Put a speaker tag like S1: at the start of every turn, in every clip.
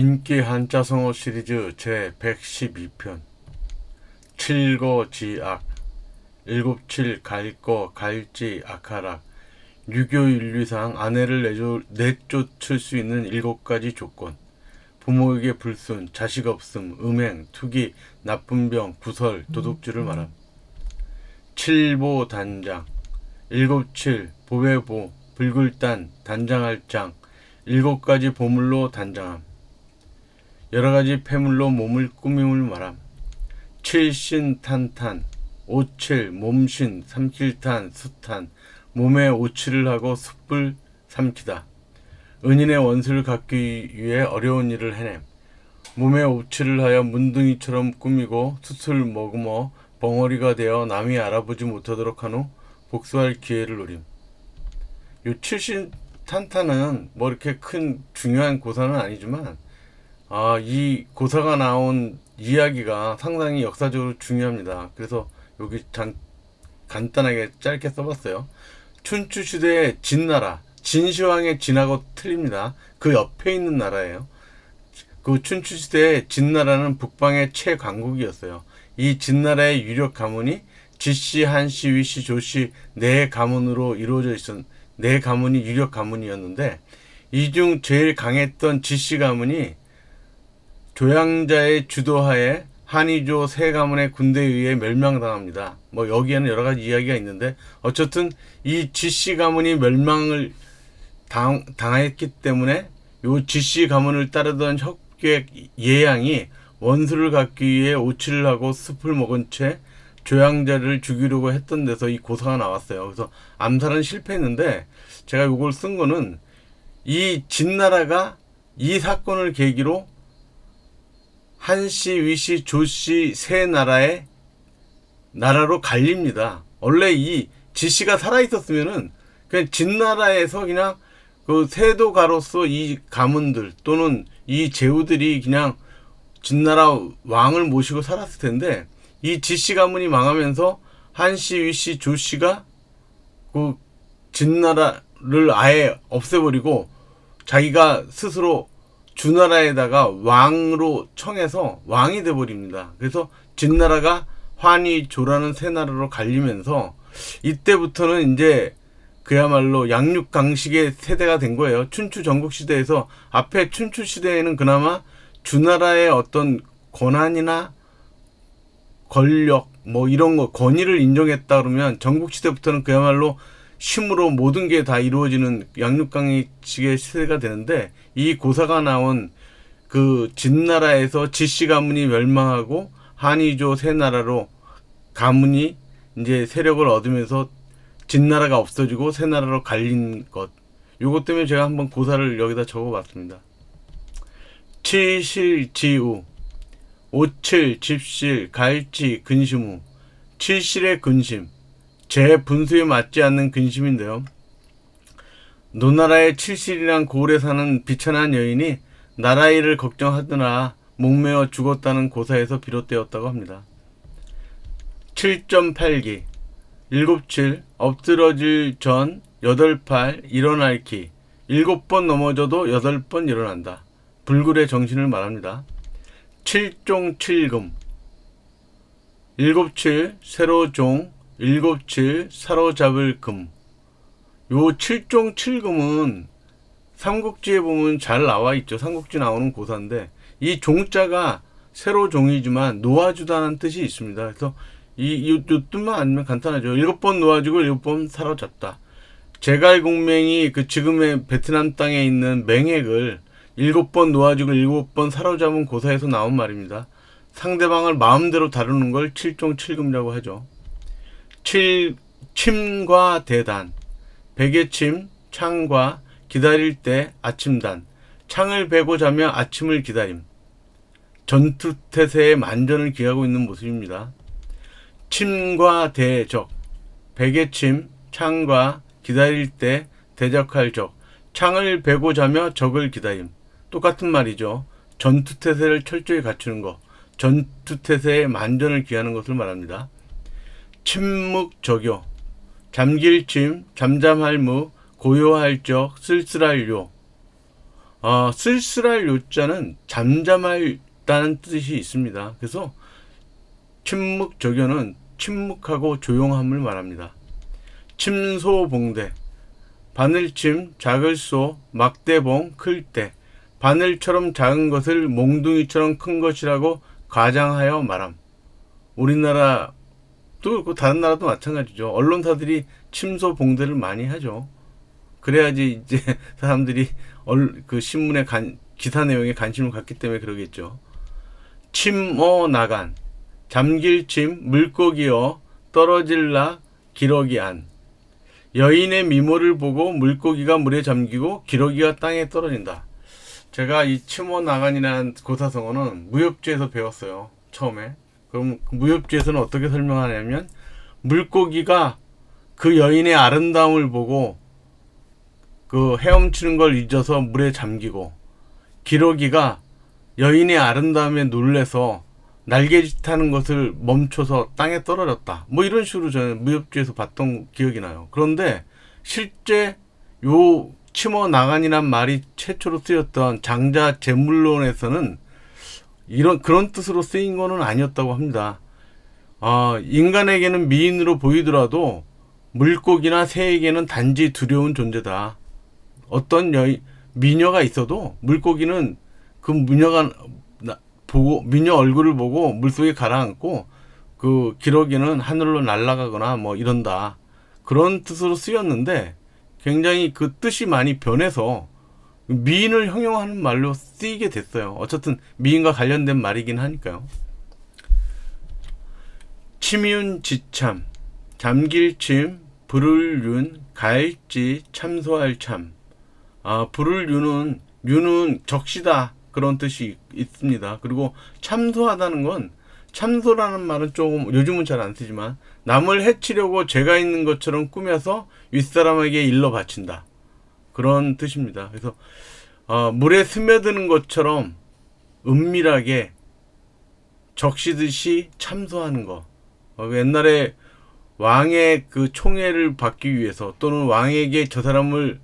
S1: 인기 한자성어 시리즈 제 112편. 칠거지악 일곱칠 갈거 갈지 악하락 유교 윤리상 아내를 내조, 내쫓을 수 있는 일곱 가지 조건. 부모에게 불순, 자식 없음, 음행, 투기, 나쁜 병, 구설, 도둑질을 말함. 칠보 단장 일곱칠 보배보 불굴단 단장할장 일곱 가지 보물로 단장함 여러 가지 폐물로 몸을 꾸밈을 말함. 칠신 탄탄, 오칠 몸신, 삼킬탄, 수탄, 몸에 오칠을 하고 숯불 삼키다. 은인의 원수를 갚기 위해 어려운 일을 해냄. 몸에 오칠을 하여 문둥이처럼 꾸미고 숯을 머금어 벙어리가 되어 남이 알아보지 못하도록 한 후 복수할 기회를 노림. 요 칠신 탄탄은 뭐 이렇게 큰 중요한 고사는 아니지만 아, 이 고사가 나온 이야기가 상당히 역사적으로 중요합니다. 그래서 여기 단, 간단하게 짧게 써봤어요. 춘추 시대의 진나라, 진시황의 진하고 틀립니다. 그 옆에 있는 나라예요. 그 춘추 시대의 진나라는 북방의 최강국이었어요. 이 진나라의 유력 가문이 지씨, 한씨, 위씨, 조씨 네 가문으로 이루어져 있었, 네 가문이 유력 가문이었는데 이 중 제일 강했던 지씨 가문이 조양자의 주도하에 한의조 세 가문의 군대에 의해 멸망당합니다. 뭐 여기에는 여러 가지 이야기가 있는데 어쨌든 이 지씨 가문이 멸망을 당, 당했기 때문에 요 지씨 가문을 따르던 혁객 예양이 원수를 갚기 위해 오치를 하고 숲을 먹은 채 조양자를 죽이려고 했던 데서 이 고사가 나왔어요. 그래서 암살은 실패했는데 제가 요걸 쓴 거는 이 진나라가 이 사건을 계기로 한씨, 위씨, 조씨 세 나라의 나라로 갈립니다. 원래 이 지씨가 살아 있었으면은 그냥 진나라에서 그냥 그 세도가로서 이 가문들 또는 이 제후들이 그냥 진나라 왕을 모시고 살았을 텐데 이 지씨 가문이 망하면서 한씨, 위씨, 조씨가 그 진나라를 아예 없애버리고 자기가 스스로 주나라에다가 왕으로 청해서 왕이 돼버립니다. 그래서 진나라가 환희 조라는 새 나라로 갈리면서 이때부터는 이제 그야말로 양육강식의 세대가 된 거예요. 춘추 전국시대에서 앞에 춘추 시대에는 그나마 주나라의 어떤 권한이나 권력 뭐 이런 거 권위를 인정했다 그러면 전국 시대부터는 그야말로 힘으로 모든 게 다 이루어지는 양육강식의 시대가 되는데 이 고사가 나온 그 진나라에서 지씨 가문이 멸망하고 한의조 세 나라로 가문이 이제 세력을 얻으면서 진나라가 없어지고 새 나라로 갈린 것. 요것 때문에 제가 한번 고사를 여기다 적어봤습니다. 칠실지우, 오칠, 집실, 갈지, 근심우, 칠실의 근심, 제 분수에 맞지 않는 근심인데요. 노나라의 칠실이란 고을에 사는 비천한 여인이 나라 일을 걱정하느라 목매어 죽었다는 고사에서 비롯되었다고 합니다. 7.8기 7칠 엎드러질 전 8팔 일어날 기 7번 넘어져도 8번 일어난다. 불굴의 정신을 말합니다. 7종 7금 7칠 새로 종 일곱칠 사로잡을 금. 요 칠종 칠금은 삼국지에 보면 잘 나와 있죠. 삼국지 나오는 고사인데 이 종자가 세로 종이지만 놓아주다는 뜻이 있습니다. 그래서 이, 이, 이 뜻만 아니면 간단하죠. 일곱 번 놓아주고 일곱 번 사로잡다. 제갈공명이 그 지금의 베트남 땅에 있는 맹액을 일곱 번 놓아주고 일곱 번 사로잡은 고사에서 나온 말입니다. 상대방을 마음대로 다루는 걸 칠종 칠금이라고 하죠. 칠, 침과 대단, 베개침, 창과 기다릴 때 아침단, 창을 베고 자며 아침을 기다림. 전투태세의 만전을 기하고 있는 모습입니다. 침과 대적, 베개침, 창과 기다릴 때 대적할 적, 창을 베고 자며 적을 기다림. 똑같은 말이죠. 전투태세를 철저히 갖추는 것, 전투태세의 만전을 기하는 것을 말합니다. 침묵 적요 잠길 침 잠잠할 무 고요할 적 쓸쓸할 요 어, 쓸쓸할 요자는 잠잠할다는 뜻이 있습니다. 그래서 침묵 조견은 침묵하고 조용함을 말합니다. 침소봉대 바늘침 작을소 막대봉 클때 바늘처럼 작은 것을 몽둥이처럼 큰 것이라고 과장하여 말함. 우리나라 또 그렇고 다른 나라도 마찬가지죠. 언론사들이 침소 봉대를 많이 하죠. 그래야지 이제 사람들이 얼, 그 신문의 간, 기사 내용에 관심을 갖기 때문에 그러겠죠. 침어 나간 잠길 침 물고기여 떨어질라 기러기 안 여인의 미모를 보고 물고기가 물에 잠기고 기러기가 땅에 떨어진다. 제가 이 침어 나간이라는 고사성어는 무협지에서 배웠어요. 처음에. 그럼 그 무협지에서는 어떻게 설명하냐면 물고기가 그 여인의 아름다움을 보고 그 헤엄치는 걸 잊어서 물에 잠기고 기러기가 여인의 아름다움에 놀래서 날개짓하는 것을 멈춰서 땅에 떨어졌다. 뭐 이런 식으로 저는 무협지에서 봤던 기억이 나요. 그런데 실제 요 치머 나간이란 말이 최초로 쓰였던 장자 제물론에서는 이런 그런 뜻으로 쓰인 거는 아니었다고 합니다. 아, 인간에게는 미인으로 보이더라도 물고기나 새에게는 단지 두려운 존재다. 어떤 여인 미녀가 있어도 물고기는 그 미녀가 나- 보고 미녀 얼굴을 보고 물속에 가라앉고 그 기러기는 하늘로 날아가거나 뭐 이런다 그런 뜻으로 쓰였는데 굉장히 그 뜻이 많이 변해서 미인을 형용하는 말로 쓰이게 됐어요. 어쨌든 미인과 관련된 말이긴 하니까요. 치미운 지참, 잠길 침, 불을윤, 가일지, 참소할 참. 아, 불을 유는 유는 적시다 그런 뜻이 있습니다. 그리고 참소하다는 건 참소라는 말은 조금 요즘은 잘 안 쓰지만 남을 해치려고 죄가 있는 것처럼 꾸며서 윗사람에게 일러 바친다 그런 뜻입니다. 그래서 어, 물에 스며드는 것처럼 은밀하게 적시듯이 참소하는 거. 어, 옛날에 왕의 그 총애를 받기 위해서 또는 왕에게 저 사람을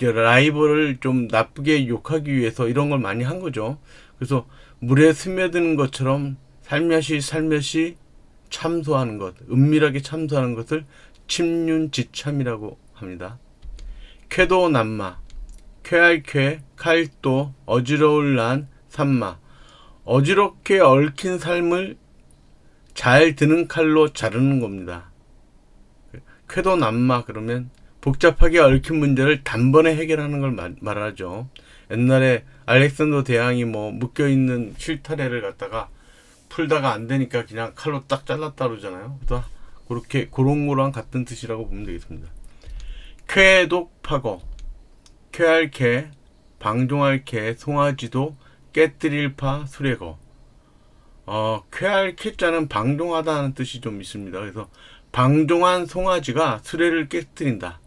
S1: 라이벌을 좀 나쁘게 욕하기 위해서 이런 걸 많이 한 거죠. 그래서 물에 스며드는 것처럼 살며시 살며시 참소하는 것, 은밀하게 참소하는 것을 침륜지참이라고 합니다. 쾌도 남마, 쾌할 쾌, 칼도, 어지러울 난, 산마. 어지럽게 얽힌 삶을 잘 드는 칼로 자르는 겁니다. 쾌도 남마 그러면 복잡하게 얽힌 문제를 단번에 해결하는 걸 말, 말하죠. 옛날에 알렉산더 대왕이 뭐 묶여 있는 실타래를 갖다가 풀다가 안 되니까 그냥 칼로 딱 잘랐다 그러잖아요. 그렇게 그런 거랑 같은 뜻이라고 보면 되겠습니다. 쾌독파거, 쾌할 쾌, 방종할 쾌, 송아지도 깨뜨릴 파 수레거. 어, 쾌할 쾌자는 방종하다는 뜻이 좀 있습니다. 그래서 방종한 송아지가 수레를 깨뜨린다.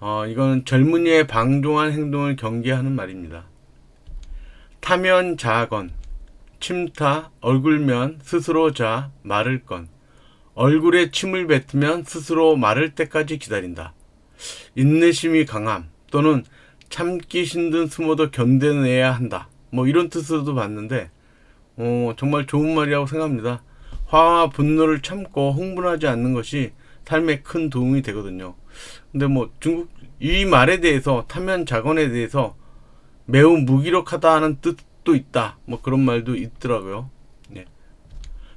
S1: 어, 이건 젊은이의 방종한 행동을 경계하는 말입니다. 타면 자건, 침타, 얼굴면 스스로 자, 마를 건. 얼굴에 침을 뱉으면 스스로 마를 때까지 기다린다. 인내심이 강함 또는 참기 힘든 숨어도 견뎌내야 한다. 뭐 이런 뜻으로도 봤는데 어, 정말 좋은 말이라고 생각합니다. 화와 분노를 참고 흥분하지 않는 것이 삶에 큰 도움이 되거든요. 근데 뭐 중국 이 말에 대해서 타면 자건에 대해서 매우 무기력하다 하는 뜻도 있다. 뭐 그런 말도 있더라고요. 예.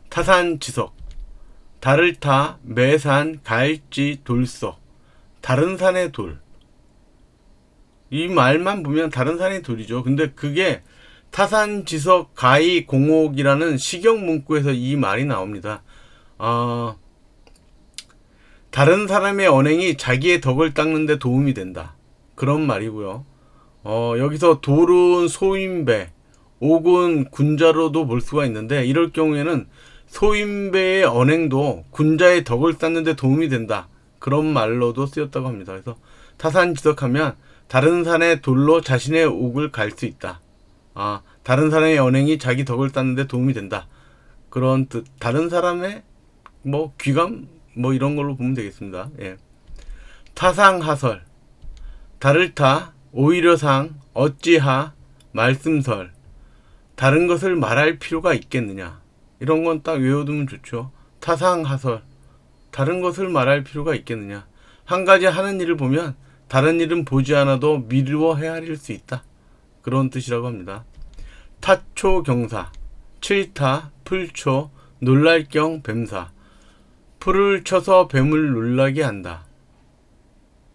S1: 타산지석 달을 타 매산 가일지 돌석 다른 산의 돌. 이 말만 보면 다른 산의 돌이죠. 근데 그게 타산 지석 가히 공옥이라는 식용 문구에서 이 말이 나옵니다. 어, 다른 사람의 언행이 자기의 덕을 닦는데 도움이 된다. 그런 말이고요. 어, 여기서 돌은 소인배, 옥은 군자로도 볼 수가 있는데 이럴 경우에는 소인배의 언행도 군자의 덕을 쌓는데 도움이 된다. 그런 말로도 쓰였다고 합니다. 그래서 타산 지석하면 다른 산의 돌로 자신의 옥을 갈 수 있다. 아, 다른 사람의 언행이 자기 덕을 쌓는데 도움이 된다. 그런 뜻, 다른 사람의 뭐 귀감 뭐 이런 걸로 보면 되겠습니다. 예. 타상하설, 달을 타, 오히려 상, 어찌하 말씀설 다른 것을 말할 필요가 있겠느냐 이런 건 딱 외워두면 좋죠. 타상하설 다른 것을 말할 필요가 있겠느냐 한 가지 하는 일을 보면 다른 일은 보지 않아도 미루어 헤아릴 수 있다 그런 뜻이라고 합니다. 타초 경사 칠타 풀초 놀랄경 뱀사 풀을 쳐서 뱀을 놀라게 한다.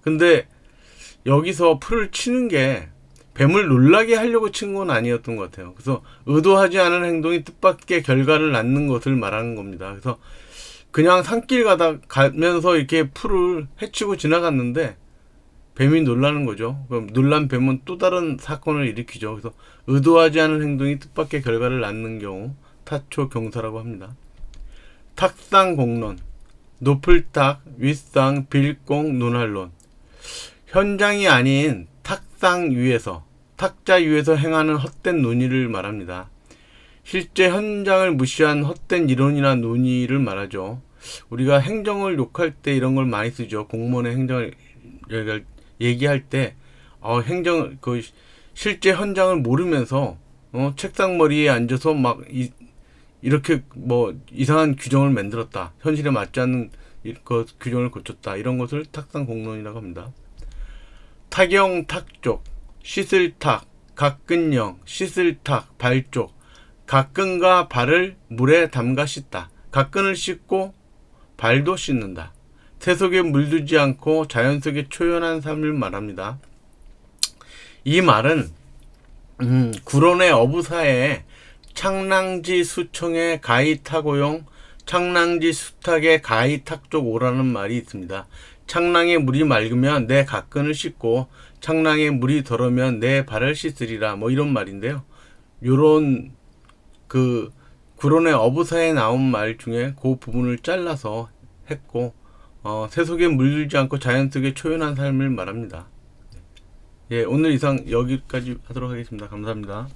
S1: 근데 여기서 풀을 치는 게 뱀을 놀라게 하려고 친 건 아니었던 것 같아요. 그래서 의도하지 않은 행동이 뜻밖의 결과를 낳는 것을 말하는 겁니다. 그래서 그냥 산길 가다 가면서 이렇게 풀을 헤치고 지나갔는데 뱀이 놀라는 거죠. 그럼 놀란 뱀은 또 다른 사건을 일으키죠. 그래서 의도하지 않은 행동이 뜻밖의 결과를 낳는 경우 타초 경사라고 합니다. 탁상 공론, 높을 탁, 윗상, 빌공, 논할론. 현장이 아닌 탁상 위에서, 탁자 위에서 행하는 헛된 논의를 말합니다. 실제 현장을 무시한 헛된 이론이나 논의를 말하죠. 우리가 행정을 욕할 때 이런 걸 많이 쓰죠. 공무원의 행정을 얘기할- 때, 어, 행정, 그, 실제 현장을 모르면서, 어, 책상 머리에 앉아서 막, 이, 이렇게 뭐, 이상한 규정을 만들었다. 현실에 맞지 않는 이- 그 규정을 고쳤다. 이런 것을 탁상 공론이라고 합니다. 타경 탁쪽, 씻을 탁, 각근령, 씻을 탁, 발쪽, 각근과 발을 물에 담가 씻다. 각근을 씻고 발도 씻는다. 새 속에 물들지 않고 자연 속에 초연한 삶을 말합니다. 이 말은 음, 구론의 어부사에 창랑지 수청의 가히 타고용 창랑지 수탁의 가히 탁쪽 오라는 말이 있습니다. 창랑에 물이 맑으면 내 각근을 씻고 창랑에 물이 더러면 내 발을 씻으리라 뭐 이런 말인데요. 요런 그 구론의 어부사에 나온 말 중에 그 부분을 잘라서 했고 어, 새 속에 물들지 않고 자연 속에 초연한 삶을 말합니다. 예, 오늘 이상 여기까지 하도록 하겠습니다. 감사합니다.